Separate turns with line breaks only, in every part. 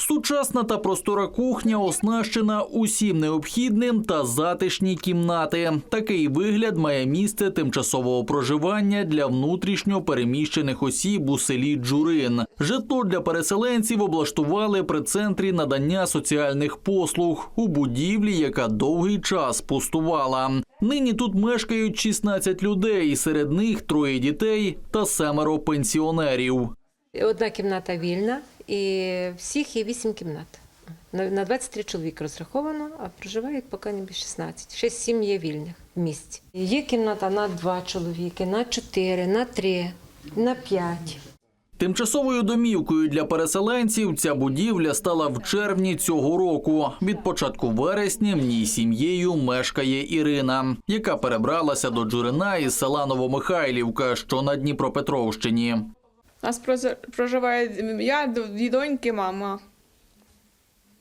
Сучасна та простора кухня оснащена усім необхідним та затишні кімнати. Такий вигляд має місце тимчасового проживання для внутрішньо переміщених осіб у селі Джурин. Житло для переселенців облаштували при центрі надання соціальних послуг у будівлі, яка довгий час пустувала. Нині тут мешкають 16 людей, серед них троє дітей та семеро пенсіонерів.
Одна кімната вільна, і всіх є вісім кімнат. На на 23 чоловік розраховано, а проживають поки ніби 16. Ще сім є вільних в місті. Є кімната на два чоловіки, на чотири, на три, на п'ять.
Тимчасовою домівкою для переселенців ця будівля стала в червні цього року. Від початку вересня в ній сім'єю мешкає Ірина, яка перебралася до Джурина із села Новомихайлівка, що на Дніпропетровщині.
У нас проживає я, дві доньки, мама.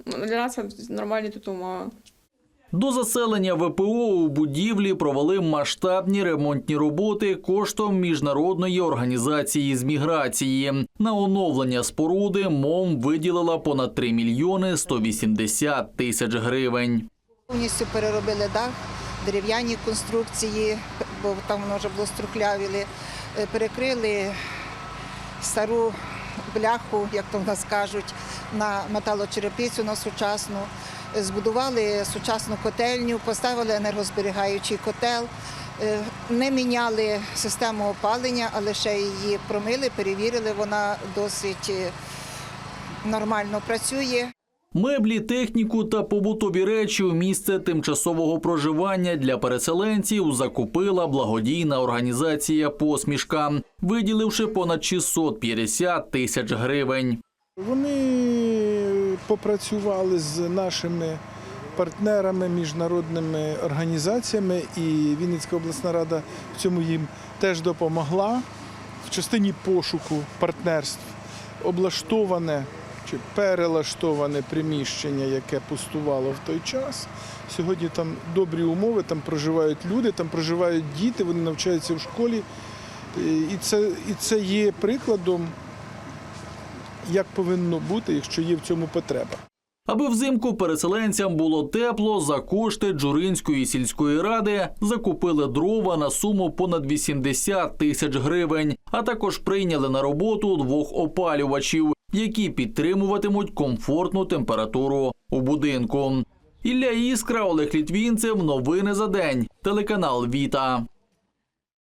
Ну, Для нас нормальні тут умови.
До заселення ВПО у будівлі провели масштабні ремонтні роботи коштом міжнародної організації з міграції. На оновлення споруди МОМ виділила понад 3 мільйони 180 тисяч гривень.
Повністю переробили дах, дерев'яні конструкції, бо там воно вже було струхлявіле. Е, Перекрили стару бляху, як то в нас кажуть, на металочерепицю на сучасну. Збудували сучасну котельню, поставили енергозберігаючий котел. Е, Не міняли систему опалення, а лише її промили, перевірили. Вона досить е, нормально працює.
Меблі, техніку та побутові речі у місце тимчасового проживання для переселенців закупила благодійна організація Посмішка, виділивши понад 650 тисяч гривень.
Вони попрацювали з нашими партнерами, міжнародними організаціями, і Вінницька обласна рада в цьому їм теж допомогла. В частині пошуку партнерств облаштоване чи перелаштоване приміщення, яке пустувало в той час. Сьогодні там добрі умови, там проживають люди, там проживають діти, вони навчаються в школі. І це, і це є прикладом як повинно бути, якщо є в цьому потреба.
Аби взимку переселенцям було тепло, за кошти Джуринської сільської ради закупили дрова на суму понад 80 тисяч гривень, а також прийняли на роботу двох опалювачів, які підтримуватимуть комфортну температуру у будинку. Ілля Іскра, Олег Літвінцев. Новини за день. Телеканал Віта.